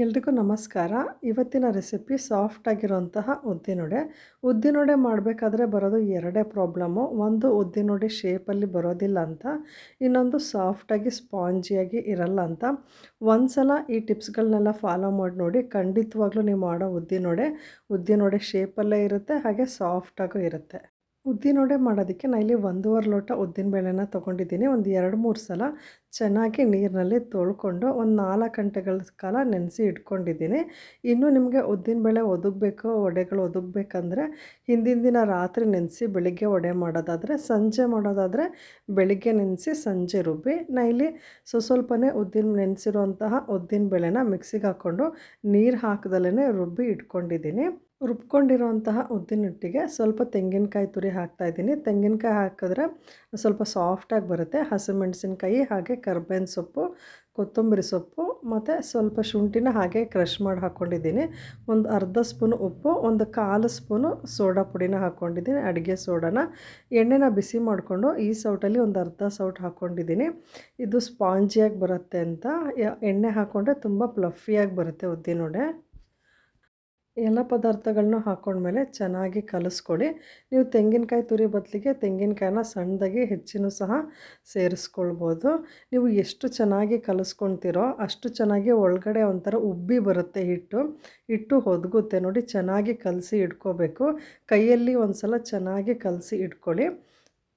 ಎಲ್ರಿಗೂ ನಮಸ್ಕಾರ. ಇವತ್ತಿನ ರೆಸಿಪಿ ಸಾಫ್ಟಾಗಿರೋಂತಹ ಉದ್ದಿನೊಡೆ. ಉದ್ದಿನೊಡೆ ಮಾಡಬೇಕಾದ್ರೆ ಬರೋದು ಎರಡೇ ಪ್ರಾಬ್ಲಮ್ಮು ಒಂದು ಉದ್ದಿನೊಡೆ ಶೇಪಲ್ಲಿ ಬರೋದಿಲ್ಲ ಅಂತ, ಇನ್ನೊಂದು ಸಾಫ್ಟಾಗಿ ಸ್ಪಾಂಜಿಯಾಗಿ ಇರಲ್ಲ ಅಂತ. ಒಂದು ಸಲ ಈ ಟಿಪ್ಸ್ಗಳನ್ನೆಲ್ಲ ಫಾಲೋ ಮಾಡಿ ನೋಡಿ, ಖಂಡಿತವಾಗ್ಲೂ ನೀವು ಮಾಡೋ ಉದ್ದಿನೊಡೆ ಉದ್ದಿನೊಡೆ ಶೇಪಲ್ಲೇ ಇರುತ್ತೆ, ಹಾಗೆ ಸಾಫ್ಟಾಗೂ ಇರುತ್ತೆ. ಉದ್ದಿನೊಡೆ ಮಾಡೋದಕ್ಕೆ ನಾನು ಇಲ್ಲಿ ಒಂದೂವರೆ ಲೋಟ ಉದ್ದಿನ ಬೇಳೆನ ತೊಗೊಂಡಿದ್ದೀನಿ. ಒಂದು ಎರಡು ಮೂರು ಸಲ ಚೆನ್ನಾಗಿ ನೀರಿನಲ್ಲಿ ತೊಳ್ಕೊಂಡು ಒಂದು ನಾಲ್ಕು ಗಂಟೆಗಳ ಕಾಲ ನೆನೆಸಿ ಇಟ್ಕೊಂಡಿದ್ದೀನಿ. ಇನ್ನು ನಿಮಗೆ ಉದ್ದಿನಬೇಳೆ ಒದಗಬೇಕು, ವಡೆಗಳು ಒದಗಬೇಕಂದ್ರೆ ಹಿಂದಿನ ದಿನ ರಾತ್ರಿ ನೆನೆಸಿ ಬೆಳಿಗ್ಗೆ ವಡೆ ಮಾಡೋದಾದರೆ, ಸಂಜೆ ಮಾಡೋದಾದರೆ ಬೆಳಿಗ್ಗೆ ನೆನೆಸಿ, ಸಂಜೆ ರುಬ್ಬಿ ನಾನು ಇಲ್ಲಿ ಸ್ವಸ್ವಲ್ಪನೇ ಉದ್ದಿನ ನೆನೆಸಿರುವಂತಹ ಉದ್ದಿನ ಬೇಳೆನ ಮಿಕ್ಸಿಗೆ ಹಾಕ್ಕೊಂಡು ನೀರು ಹಾಕ್ದಲೇ ರುಬ್ಬಿ ಇಟ್ಕೊಂಡಿದ್ದೀನಿ. ರುಬ್ಕೊಂಡಿರೋಂತಹ ಉದ್ದಿನೊಟ್ಟಿಗೆ ಸ್ವಲ್ಪ ತೆಂಗಿನಕಾಯಿ ತುರಿ ಹಾಕ್ತಾಯಿದ್ದೀನಿ ತೆಂಗಿನಕಾಯಿ ಹಾಕಿದ್ರೆ ಸ್ವಲ್ಪ ಸಾಫ್ಟಾಗಿ ಬರುತ್ತೆ. ಹಸಿಮೆಣಸಿನ್ಕಾಯಿ ಹಾಗೆ ಕರ್ಬೇವಿನ ಸೊಪ್ಪು, ಕೊತ್ತಂಬರಿ ಸೊಪ್ಪು ಮತ್ತು ಸ್ವಲ್ಪ ಶುಂಠಿನ ಹಾಗೆ ಕ್ರಷ್ ಮಾಡಿ ಹಾಕ್ಕೊಂಡಿದ್ದೀನಿ ಒಂದು ಅರ್ಧ ಸ್ಪೂನು ಉಪ್ಪು, ಒಂದು ಕಾಲು ಸ್ಪೂನು ಸೋಡಾ ಪುಡಿನ ಹಾಕ್ಕೊಂಡಿದ್ದೀನಿ ಅಡುಗೆ ಸೋಡಾನ ಎಣ್ಣೆನ ಬಿಸಿ ಮಾಡಿಕೊಂಡು ಈ ಸೌಟಲ್ಲಿ ಒಂದು ಅರ್ಧ ಸೌಟ್ ಹಾಕ್ಕೊಂಡಿದ್ದೀನಿ ಇದು ಸ್ಪಾಂಜಿಯಾಗಿ ಬರುತ್ತೆ ಅಂತ. ಎಣ್ಣೆ ಹಾಕ್ಕೊಂಡ್ರೆ ತುಂಬ ಪ್ಲಫಿಯಾಗಿ ಬರುತ್ತೆ ಉದ್ದಿನೊಡೆ. ಎಲ್ಲ ಪದಾರ್ಥಗಳನ್ನೂ ಹಾಕೊಂಡ್ಮೇಲೆ ಚೆನ್ನಾಗಿ ಕಲಿಸ್ಕೊಡಿ ನೀವು ತೆಂಗಿನಕಾಯಿ ತುರಿ ಬದಲಿಗೆ ತೆಂಗಿನಕಾಯಿನ ಸಣ್ಣದಾಗಿ ಹೆಚ್ಚಿನೂ ಸಹ ಸೇರಿಸ್ಕೊಳ್ಬೋದು. ನೀವು ಎಷ್ಟು ಚೆನ್ನಾಗಿ ಕಲಿಸ್ಕೊಳ್ತೀರೋ ಅಷ್ಟು ಚೆನ್ನಾಗಿ ಒಳಗಡೆ ಒಂಥರ ಉಬ್ಬಿ ಬರುತ್ತೆ ಹಿಟ್ಟು. ಹಿಟ್ಟು ಹೊದಗುತ್ತೆ ನೋಡಿ ಚೆನ್ನಾಗಿ ಕಲಸಿ ಇಟ್ಕೋಬೇಕು. ಕೈಯಲ್ಲಿ ಒಂದು ಸಲ ಚೆನ್ನಾಗಿ ಕಲಸಿ ಇಟ್ಕೊಳ್ಳಿ.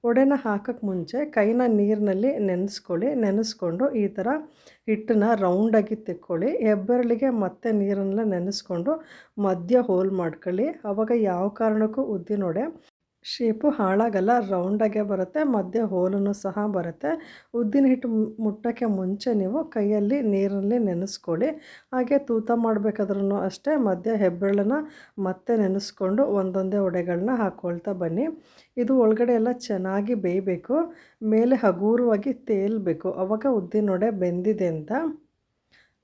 ವಡೆನ ಹಾಕೋಕ್ಕೆ ಮುಂಚೆ ಕೈನ ನೀರಿನಲ್ಲಿ ನೆನೆಸ್ಕೊಳ್ಳಿ, ನೆನೆಸ್ಕೊಂಡು ಈ ಥರ ಹಿಟ್ಟನ್ನ ರೌಂಡಾಗಿ ತೆಕ್ಕೊಳ್ಳಿ. ಹೆಬ್ಬೆರಳಿಗೆ ಮತ್ತೆ ನೀರನ್ನೆಲ್ಲ ನೆನೆಸ್ಕೊಂಡು ಮಧ್ಯ ಹೋಲ್ ಮಾಡ್ಕೊಳ್ಳಿ. ಆವಾಗ ಯಾವ ಕಾರಣಕ್ಕೂ ಉದ್ದಿನೊಡೆ ಶೇಪು ಹಾಳಾಗಲ್ಲ ರೌಂಡಾಗೆ ಬರುತ್ತೆ, ಮಧ್ಯೆ ಹೋಲನ್ನು ಸಹ ಬರುತ್ತೆ. ಉದ್ದಿನ ಹಿಟ್ಟು ಮುಟ್ಟೋಕ್ಕೆ ಮುಂಚೆ ನೀವು ಕೈಯಲ್ಲಿ ನೀರಲ್ಲಿ ನೆನೆಸ್ಕೊಳ್ಳಿ. ಹಾಗೆ ತೂತ ಮಾಡಬೇಕಾದ್ರೂ ಅಷ್ಟೇ, ಮಧ್ಯೆ ಹೆಬ್ಬೆರಳನ್ನ ಮತ್ತೆ ನೆನೆಸ್ಕೊಂಡು ಒಂದೊಂದೇ ಒಡೆಗಳನ್ನ ಹಾಕ್ಕೊಳ್ತಾ ಬನ್ನಿ. ಇದು ಒಳಗಡೆ ಎಲ್ಲ ಚೆನ್ನಾಗಿ ಬೇಯಬೇಕು, ಮೇಲೆ ಹಗೂರವಾಗಿ ತೇಲ್ಬೇಕು. ಆವಾಗ ಉದ್ದಿನೊಡೆ ಬೆಂದಿದೆ ಅಂತ.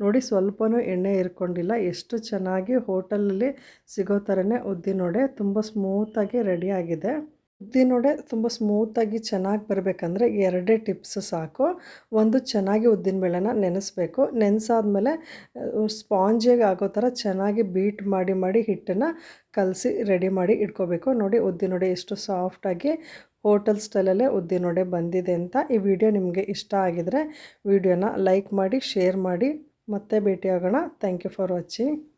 ನೋಡಿ ಸ್ವಲ್ಪನೂ ಎಣ್ಣೆ ಇರ್ಕೊಂಡಿಲ್ಲ. ಎಷ್ಟು ಚೆನ್ನಾಗಿ ಹೋಟೆಲಲ್ಲಿ ಸಿಗೋ ಥರನೇ ಉದ್ದಿನೊಡೆ ತುಂಬ ಸ್ಮೂತಾಗಿ ರೆಡಿಯಾಗಿದೆ ಉದ್ದಿನೊಡೆ ತುಂಬ ಸ್ಮೂತಾಗಿ ಚೆನ್ನಾಗಿ ಬರಬೇಕಂದ್ರೆ ಎರಡೇ ಟಿಪ್ಸ್ ಸಾಕು. ಒಂದು, ಚೆನ್ನಾಗಿ ಉದ್ದಿನಬೇಳೆನ ನೆನೆಸ್ಬೇಕು. ನೆನೆಸಾದ್ಮೇಲೆ ಸ್ಪಾಂಜಿಯಾಗಿ ಆಗೋ ಥರ ಚೆನ್ನಾಗಿ ಬೀಟ್ ಮಾಡಿ ಮಾಡಿ ಹಿಟ್ಟನ್ನು ಕಲಸಿ ರೆಡಿ ಮಾಡಿ ಇಟ್ಕೋಬೇಕು. ನೋಡಿ ಉದ್ದಿನೊಡೆ ಎಷ್ಟು ಸಾಫ್ಟಾಗಿ ಹೋಟೆಲ್ ಸ್ಟೈಲಲ್ಲೇ ಉದ್ದಿನೊಡೆ ಬಂದಿದೆ ಅಂತ ಈ ವಿಡಿಯೋ ನಿಮಗೆ ಇಷ್ಟ ಆಗಿದರೆ ವಿಡಿಯೋನ ಲೈಕ್ ಮಾಡಿ, ಶೇರ್ ಮಾಡಿ. ಮತ್ತೆ ಭೇಟಿಯಾಗೋಣ. Thank you for watching